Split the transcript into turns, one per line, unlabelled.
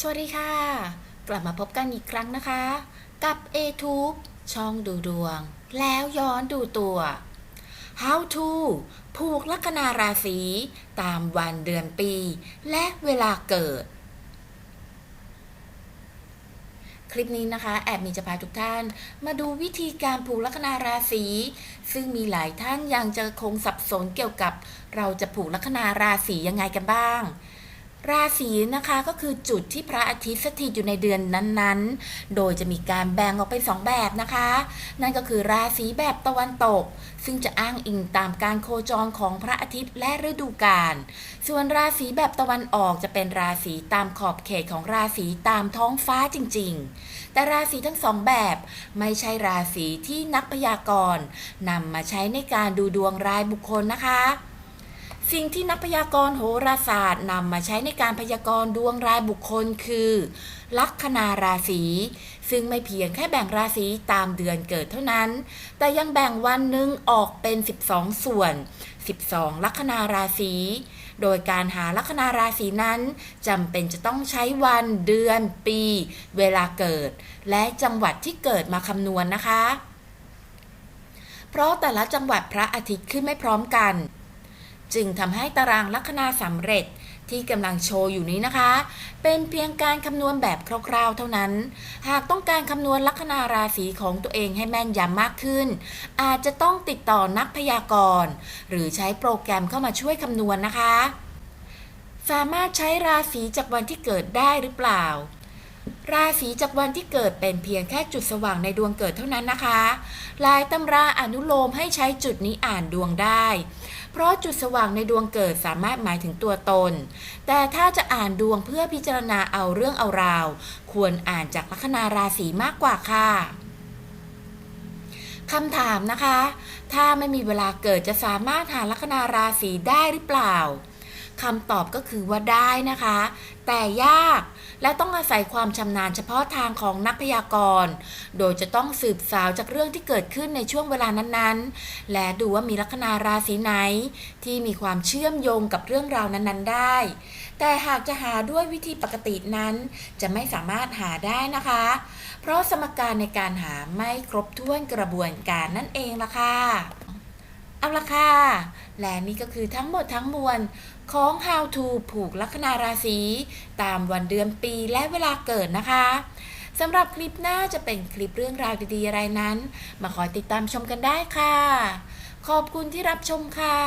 สวัสดีค่ะ กลับมาพบกันอีกครั้งนะคะ กับ a t u b e ช่องดูดวง แล้วย้อนดูตัว How to ผูกลัคนาราศีตามวันเดือนปี และเวลาเกิด คลิปนี้นะคะ แอบมีจะพาทุกท่าน มาดูวิธีการผูกลัคนาราศีซึ่งมีหลายท่านยังจะคงสับสนเกี่ยวกับ เราจะผูกลัคนาราศียังไงกันบ้าง ราศีนะคะก็คือจุดที่พระอาทิตย์สถิตอยู่ในเดือนนั้นๆ โดยจะมีการแบ่งออกเป็นสองแบบนะคะ นั่นก็คือราศีแบบตะวันตก ซึ่งจะอ้างอิงตามการโคจรของพระอาทิตย์และฤดูกาล ส่วนราศีแบบตะวันออกจะเป็นราศีตามขอบเขตของราศีตามท้องฟ้าจริง ๆ แต่ราศีทั้งสองแบบไม่ใช่ราศีที่นักพยากรณ์นำมาใช้ในการดูดวงรายบุคคลนะคะ สิ่งที่นักพยากรณ์โหราศาสตร์นำมาใช้ในการพยากรณ์ดวงรายบุคคลคือ ลัคนาราศี ซึ่งไม่เพียงแค่แบ่งราศีตามเดือนเกิดเท่านั้น แต่ยังแบ่งวันหนึ่งออกเป็น 12 ส่วน 12 ลัคนาราศี โดยการหาลัคนาราศีนั้นจำเป็นจะต้องใช้วันเดือนปี เวลาเกิด และจังหวัดที่เกิดมาคำนวณนะคะ เพราะแต่ละจังหวัดพระอาทิตย์ขึ้นไม่พร้อมกัน จึงทำให้ตารางลัคนาสำเร็จที่กำลังโชว์อยู่นี้นะคะ เป็นเพียงการคำนวณแบบคร่าวๆ เท่านั้น หากต้องการคำนวณลัคนาราศีของตัวเองให้แม่นยำมากขึ้น อาจจะต้องติดต่อนักพยากรณ์ หรือใช้โปรแกรมเข้ามาช่วยคำนวณนะคะ สามารถใช้ราศีจากวันที่เกิดได้หรือเปล่า ราศีจากวันที่เกิดเป็นเพียงแค่จุดสว่างในดวงเกิดเท่านั้นนะคะ หลายตำราอนุโลมให้ใช้จุดนี้อ่านดวงได้ เพราะจุดสว่างในดวงเกิดสามารถหมายถึงตัวตน แต่ถ้าจะอ่านดวงเพื่อพิจารณาเอาเรื่องเอาราว ควรอ่านจากลัคนาราศีมากกว่าค่ะคำถามนะคะ ถ้าไม่มีเวลาเกิดจะสามารถหาลัคนาราศีได้หรือเปล่า คำตอบก็คือว่าได้นะคะ แต่ยากและต้องอาศัยความชำนาญเฉพาะทางของนักพยากรณ์ โดยจะต้องสืบสาวจากเรื่องที่เกิดขึ้นในช่วงเวลานั้นๆ และดูว่ามีลัคนาราศีไหน ที่มีความเชื่อมโยงกับเรื่องราวนั้นๆ ได้ แต่หากจะหาด้วยวิธีปกตินั้นจะไม่สามารถหาได้นะคะ เพราะสมการในการหาไม่ครบถ้วนกระบวนการนั่นเองล่ะค่ะ เอาละค่ะ และนี่ก็คือทั้งหมดทั้งมวลของ How to ผูกลัคนาราศีตามวันเดือนปีและเวลาเกิดนะคะสำหรับคลิปหน้าจะเป็นคลิปเรื่องราวดีๆอะไรนั้น มาคอยติดตามชมกันได้ค่ะ ขอบคุณที่รับชมค่ะ